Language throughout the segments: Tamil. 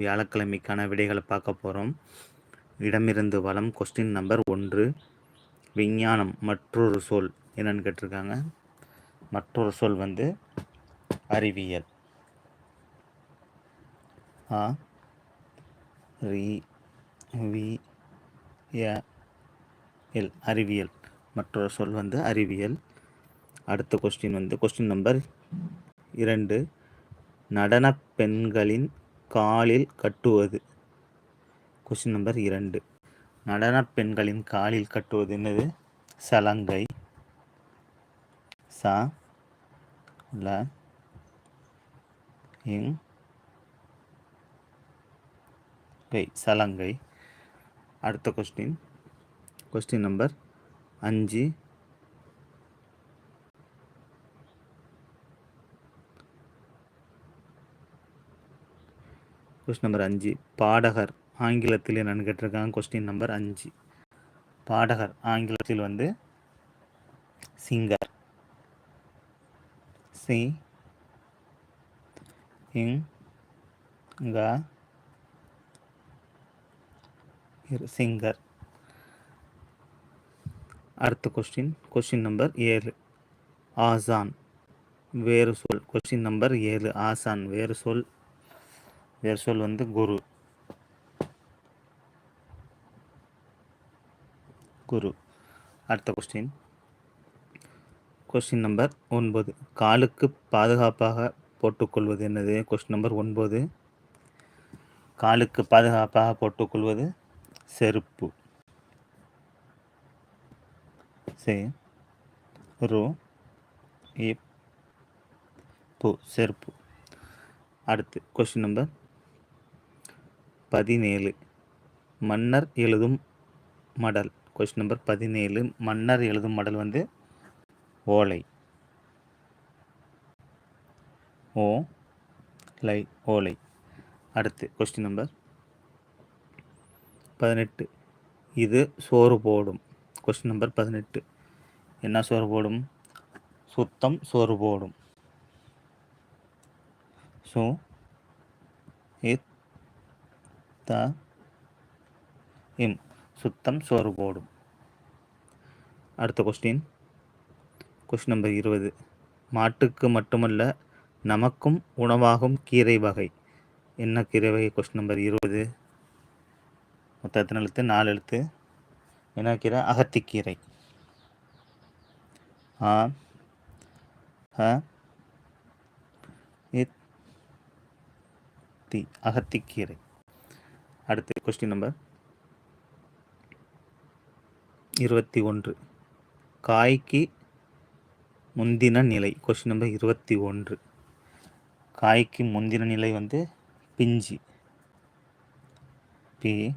வியாழக்கிழமைக்கான விடைகளை பார்க்க போகிறோம் இடமிருந்து வளம் கொஸ்டின் நம்பர் ஒன்று. விஞ்ஞானம் மற்றொரு சொல் என்னன்னு கேட்டிருக்காங்க. மற்றொரு சொல் வந்து அறிவியல். ஆ ரி வி எல் அறிவியல். மற்றொரு சொல் வந்து அறிவியல். அடுத்த கொஸ்டின் வந்து கொஸ்டின் நம்பர் இரண்டு. நடன பெண்களின் காலில் கட்டுவது. கொஸ்டின் நம்பர் இரண்டு. நடனப் பெண்களின் காலில் கட்டுவது என்னது? சலங்கை. சா ல இங் கை சலங்கை. அடுத்த கொஸ்டின் கொஸ்டின் நம்பர் அஞ்சு. கொஸ்டின் நம்பர் அஞ்சு. பாடகர் ஆங்கிலத்தில் என்னன்னு கேட்டிருக்காங்க. கொஸ்டின் நம்பர் அஞ்சு. பாடகர் ஆங்கிலத்தில் வந்து சிங்கர் சி இங் க சிங்கர் அடுத்த கொஸ்டின் கொஸ்டின் நம்பர் ஏழு. ஆசான். வேறு சொல். கொஸ்டின் நம்பர் ஏழு. ஆசான் வேறு சொல். வேர் சொல் வந்து குரு. குரு. அடுத்த கொஸ்டின் கொஸ்டின் நம்பர் ஒன்பது. காலுக்கு பாதுகாப்பாக போட்டுக்கொள்வது என்னது? கொஸ்டின் நம்பர் ஒன்பது. காலுக்கு பாதுகாப்பாக போட்டுக்கொள்வது செருப்பு. சே ரோ இப் பு செருப்பு. அடுத்து கொஸ்டின் நம்பர் பதினேழு. மன்னர் எழுதும் மடல். கொஸ்டின் நம்பர் பதினேழு. மன்னர் எழுதும் மடல் வந்து ஓலை. ஓ லை ஓலை. அடுத்து கொஸ்டின் நம்பர் பதினெட்டு. இது சோறு போடும். கொஸ்டின் நம்பர் பதினெட்டு. என்ன சோறு போடும்? சுத்தம் சோறு போடும். ஸோ சுத்த இம் சுத்தம் சோறு போடும். அடுத்த கொஸ்டின் கொஸ்டின் நம்பர் இருபது. மாட்டுக்கு மட்டுமல்ல நமக்கும் உணவாகும் கீரை வகை. என்ன கீரை வகை? கொஸ்டின் நம்பர் இருபது. மொத்த எத்தனை எழுத்து? நாலு எழுத்து. என்ன கீரை? அகத்திக்கீரை. ஆ தி அகத்திக்கீரை. அடுத்து கொஸ்டின் நம்பர் இருபத்தி ஒன்று. காய்க்கு முந்தின நிலை கொஸ்டின் நம்பர் இருபத்தி ஒன்று. காய்க்கு முந்தின நிலை வந்து பிஞ்சு. பி.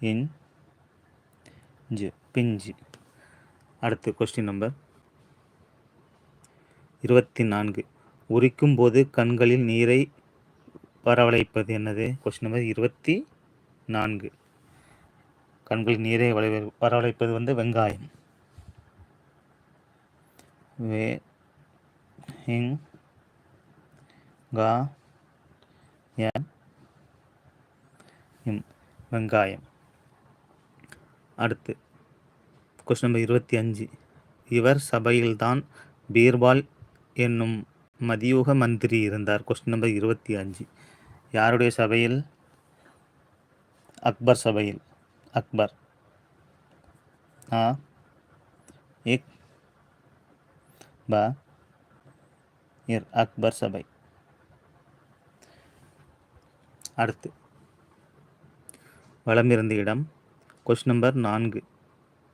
இன் ஜு பிஞ்சு. அடுத்து கொஸ்டின் நம்பர் இருபத்தி நான்கு. உரிக்கும் போது கண்களில் நீரை வரவழைப்பது என்னது? கொஸ்டின் நம்பர் இருபத்தி நான்கு. கண்களில் நீரை வளை வரவழைப்பது வந்து வெங்காயம். வே கா இம் வெங்காயம். அடுத்து கொஸ்டின் நம்பர் இருபத்தி அஞ்சு. இவர் சபையில்தான் பீர்பால் என்னும் மதியூக மந்திரி இருந்தார். கொஸ்டின் நம்பர் இருபத்தி அஞ்சு. யாருடைய சபையில்? அக்பர் சபையில். அக்பர். ஆ. இக் ப. இர் அக்பர் சபை. அடுத்து. வளமிருந்த இடம். கொஷ் நம்பர் நான்கு.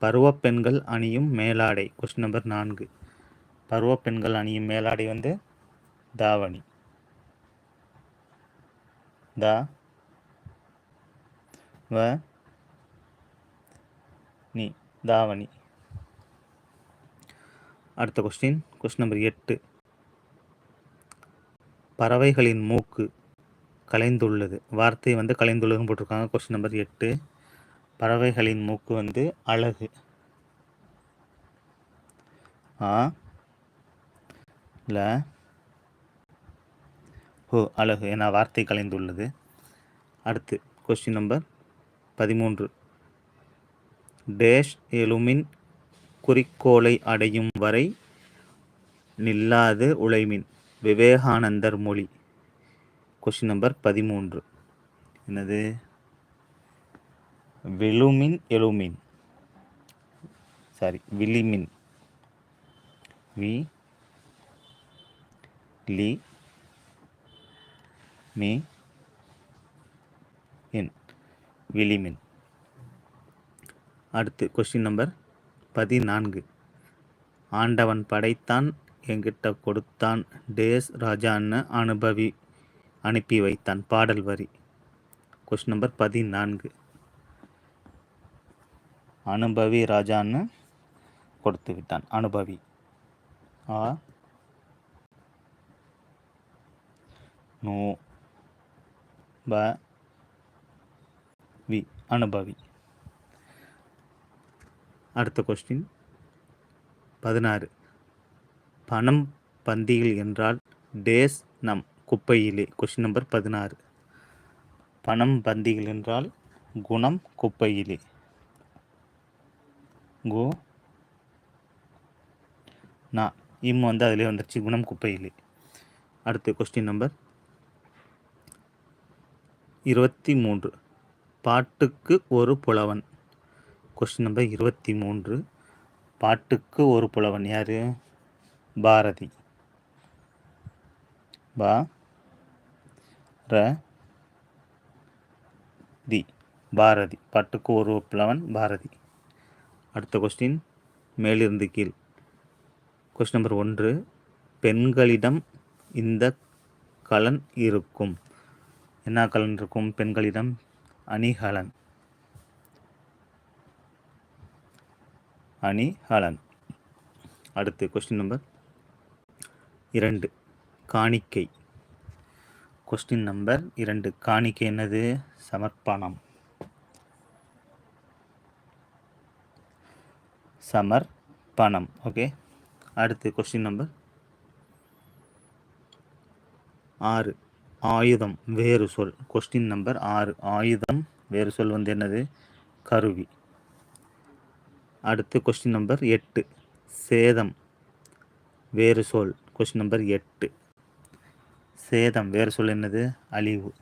பருவப் பெண்கள் அணியும் மேலாடை. கொஸ்டின் நம்பர் நான்கு. பருவப் பெண்கள் அணியும் மேலாடை வந்து தாவணி. த வ நீ தாவணி. அடுத்த கொஸ்டின் கொஸ்டின் நம்பர் எட்டு. பறவைகளின் மூக்கு கலைந்துள்ளது. வார்த்தை வந்து கலைந்துள்ளதுன்னு போட்டிருக்காங்க. கொஸ்டின் நம்பர் எட்டு. பறவைகளின் மூக்கு வந்து அழகு. ஆ இல்லை ஹோ அழகு என வார்த்தை கலைந்துள்ளது. அடுத்து கொஸ்டின் நம்பர் பதிமூன்று. டேஷ் எலுமின் குறிக்கோளை அடையும் வரை நில்லாது உழைமின் விவேகானந்தர் மொழி. கொஸ்டின் நம்பர் பதிமூன்று. என்னது? விழுமின் எழுமின். சாரி விளிமின் வி லி மே இன் விளிமின் அடுத்து கொஸ்டின் நம்பர் பதினான்கு. ஆண்டவன் படைத்தான் என்கிட்ட கொடுத்தான் டேஸ் ராஜான்னு அனுபவி அனுப்பி வைத்தான் பாடல் வரி. கொஸ்டின் நம்பர் பதினான்கு. அனுபவி ராஜான்னு கொடுத்து விட்டான். அனுபவி. ஆ. நோ. ப வி அனுபவி. அடுத்த கொஸ்டின் பதினாறு. பணம் பந்தியில் என்றால் டேஸ் நம் குப்பையிலே. கொஸ்டின் நம்பர் பதினாறு. பணம் பந்திகள் என்றால் குணம் குப்பையிலே. கோ நான் இம் வந்து அதிலே வந்துருச்சு. குணம் குப்பையிலே. அடுத்து கொஸ்டின் நம்பர் இருபத்தி மூன்று. பாட்டுக்கு ஒரு புலவன். கொஸ்டின் நம்பர் இருபத்தி மூன்று. பாட்டுக்கு ஒரு புலவன் யார்? பாரதி. பா ர தி. பாரதி. பாட்டுக்கு ஒரு புலவன் பாரதி. அடுத்த கொஸ்டின் மேலிருந்து கீழ். கொஸ்டின் நம்பர் ஒன்று. பெண்களிடம் இந்த கலன் இருக்கும். என்ன இருக்கும் பெண்களிடம் அணிகலன். அணிகலன். அடுத்து கொஸ்டின் நம்பர் இரண்டு காணிக்கை. கொஸ்டின் நம்பர் இரண்டு காணிக்கை என்னது? சமர்ப்பணம். சமர்ப்பணம். ஓகே அடுத்து கொஸ்டின் நம்பர் ஆறு. ஆயுதம் வேறு சொல். கொஸ்டின் நம்பர் ஆறு. ஆயுதம் வேறு சொல் வந்து என்னது? கருவி. அடுத்து கொஸ்டின் நம்பர் எட்டு. சேதம் வேறு சொல். கொஸ்டின் நம்பர் எட்டு. சேதம் வேறு சொல் என்னது? அழிவு.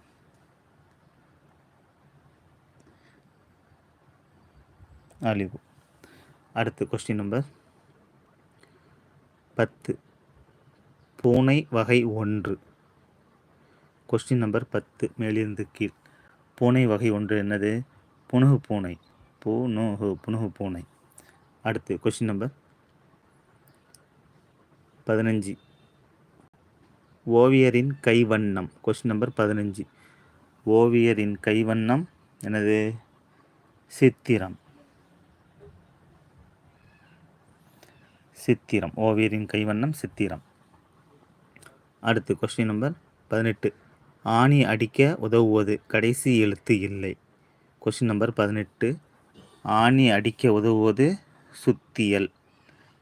அழிவு. அடுத்து கொஸ்டின் நம்பர் பத்து. பூனை வகை ஒன்று. கொஸ்டின் நம்பர் பத்து. மேலிருந்து கீழ். பூனை வகை ஒன்று என்னது? புனகு பூனை. புனுகு புனுகு பூனை. அடுத்து கொஸ்டின் நம்பர் பதினஞ்சு. ஓவியரின் கைவண்ணம். கொஸ்டின் நம்பர் பதினஞ்சு. ஓவியரின் கைவண்ணம் எனது சித்திரம். சித்திரம். ஓவியரின் கைவண்ணம் சித்திரம். அடுத்து கொஸ்டின் நம்பர் பதினெட்டு. ஆணி அடிக்க உதவுவது கடைசி எழுத்து இல்லை. கொஸ்டின் நம்பர் பதினெட்டு. ஆணி அடிக்க உதவுவது சுத்தியல்.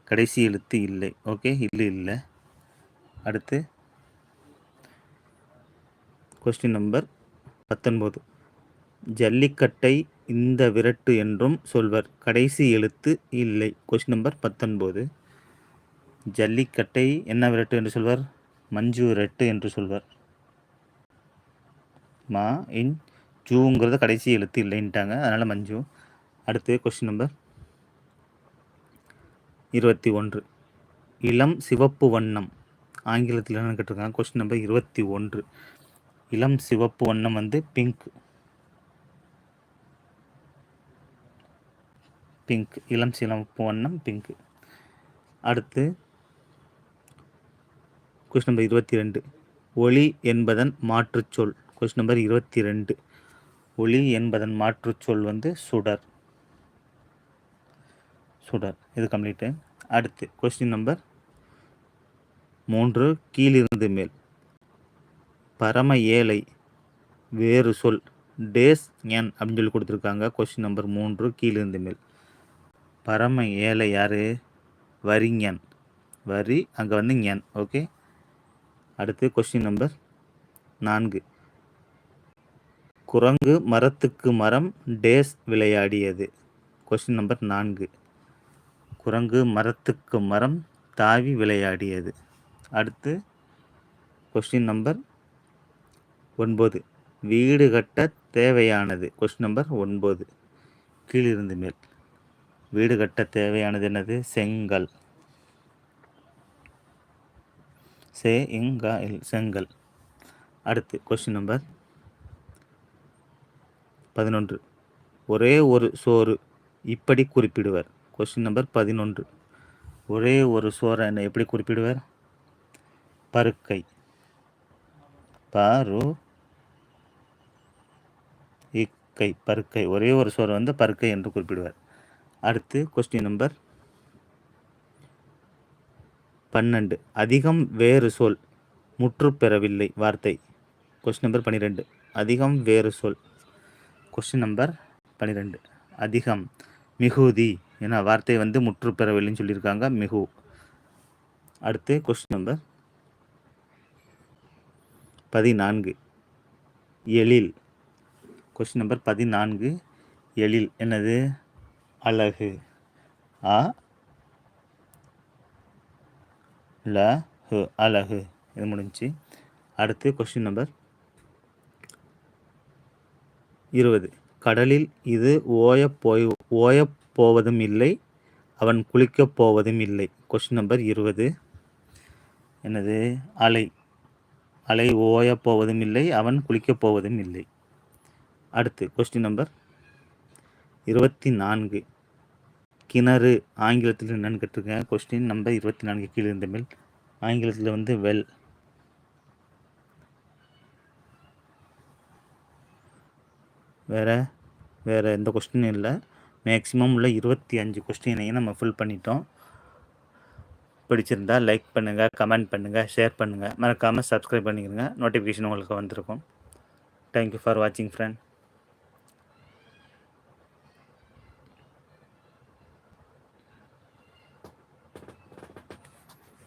கடைசி எழுத்து இல்லை. ஓகே இல்லை இல்லை. அடுத்து. கொஸ்டின் நம்பர் பத்தொன்பது. ஜல்லிக்கட்டை இந்த விரட்டு என்றும் சொல்வர். கடைசி எழுத்து இல்லை. கொஸ்டின் நம்பர் பத்தொன்பது. ஜல்லிக்கட்டை என்ன விரட்டு என்று சொல்வர்? மஞ்சு விரட்டு என்று சொல்வர். மா இன் ஜூங்கிறத கடைசி எழுத்து இல்லைன்ட்டாங்க. அதனால் மஞ்சு. அடுத்து கொஸ்டின் நம்பர் இருபத்தி ஒன்று. இளம் சிவப்பு வண்ணம். ஆங்கிலத்தில் என்னென்னு கேட்டிருக்காங்க? கொஸ்டின் நம்பர் இருபத்தி ஒன்று. இளம் சிவப்பு வண்ணம் வந்து பிங்க் பிங்க் இளம் சிவப்பு வண்ணம் பிங்க் அடுத்து கொஸ்டின் நம்பர் இருபத்தி ரெண்டு. ஒளி என்பதன் மாற்றுச்சொல். கொஸ்டின் நம்பர் இருபத்தி ரெண்டு ஒளி என்பதன் மாற்றுச்சொல் வந்து சுடர். சுடர். இது கம்ப்ளீட்டு அடுத்து கொஸ்டின் நம்பர் மூன்று கீழிருந்து மேல். பரம ஏழை வேறு சொல் டேஸ் என் அப்படின்னு சொல்லி கொடுத்துருக்காங்க. கொஸ்டின் நம்பர் மூன்று கீழிருந்து மேல். பரம ஏழை யார்? வரிஞன் வரி அங்கே வந்து ஞன் ஓகே அடுத்து கொஸ்டின் நம்பர் நான்கு. குரங்கு மரத்துக்கு மரம் டேஸ் விளையாடியது. கொஸ்டின் நம்பர் நான்கு. குரங்கு மரத்துக்கு மரம் தாவி விளையாடியது. அடுத்து கொஸ்டின் நம்பர் ஒன்பது. வீடு கட்ட தேவையானது. கொஸ்டின் நம்பர் ஒன்பது. கீழிருந்து மேல். வீடு கட்ட தேவையானது என்னது? செங்கல். சே இங்கா செங்கல். அடுத்து கொஸ்டின் நம்பர் பதினொன்று. ஒரே ஒரு சோறு இப்படி குறிப்பிடுவர். கொஸ்டின் நம்பர் பதினொன்று. ஒரே ஒரு சோறை என்ன எப்படி குறிப்பிடுவர்? பருக்கை. பாரு இக்கை. பருக்கை. ஒரே ஒரு சோறு வந்து பருக்கை என்று குறிப்பிடுவார். அடுத்து கொஸ்டின் நம்பர் பன்னெண்டு. அதிகம் வேறு சொல் முற்று பெறவில்லை வார்த்தை. கொஸ்டின் நம்பர் பன்னிரெண்டு அதிகம் வேறு சொல் கொஸ்டின் நம்பர் பன்னிரெண்டு அதிகம் மிகுதி என வார்த்தை வந்து முற்று பெறவில்லைன்னு சொல்லியிருக்காங்க மிகு. அடுத்து கொஸ்டின் நம்பர் பதினான்கு. எழில். கொஸ்டின் நம்பர் பதினான்கு எழில் என்னது? அழகு. ஆ ல அழகு. இது முடிஞ்சு அடுத்து கொஸ்டின் நம்பர் இருபது. கடலில் இது ஓயப் போய் ஓயப் போவதும் இல்லை அவன் குளிக்கப் போவதும் இல்லை. கொஸ்டின் நம்பர் இருபது. என்னது? அலை. அலை ஓயப் போவதும் இல்லை அவன் குளிக்கப் போவதும் இல்லை. அடுத்து கொஸ்டின் நம்பர் இருபத்தி நான்கு கிணறு ஆங்கிலத்தில் என்னென்னு கேட்டிருக்கேன். கொஸ்டின் நம்பர் இருபத்தி நான்கு கீழே இருந்தமேல் ஆங்கிலத்தில் வந்து வெல். வேறு வேறு எந்த கொஸ்டினும் இல்லை. மேக்ஸிமம் உள்ள இருபத்தி அஞ்சு கொஸ்டினையும் நம்ம ஃபில் பண்ணிட்டோம். பிடிச்சிருந்தா லைக் பண்ணுங்கள் கமெண்ட் பண்ணுங்கள் ஷேர் பண்ணுங்கள் மறக்காமல் சப்ஸ்கிரைப் பண்ணிக்கிறங்க நோட்டிஃபிகேஷன் உங்களுக்கு வந்திருக்கும். தேங்க்யூ ஃபார் வாட்சிங் ஃப்ரெண்ட்